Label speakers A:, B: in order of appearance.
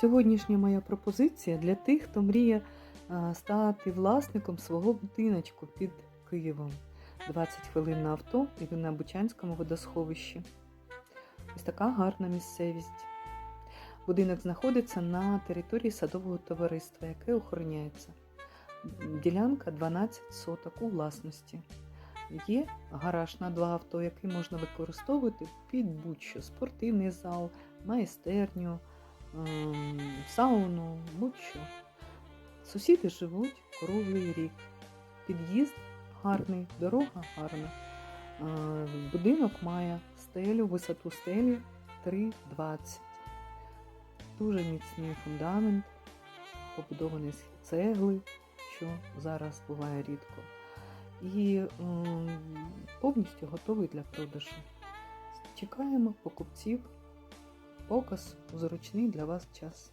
A: Сьогоднішня моя пропозиція для тих, хто мріє стати власником свого будиночку під Києвом. 20 хвилин на авто і ви на Бучанському водосховищі. Ось така гарна місцевість. Будинок знаходиться на території садового товариства, яке охороняється. Ділянка 12 соток у власності. Є гараж на два авто, який можна використовувати під будь-що спортивний зал, майстерню, сауну, будь-що. Сусіди живуть круглий рік. Під'їзд гарний, дорога гарна. Будинок має стелю, висоту стелі 3,20. Дуже міцний фундамент, побудований з цегли, що зараз буває рідко. І повністю готовий для продажу. Чекаємо покупців. Показ зручний для вас час.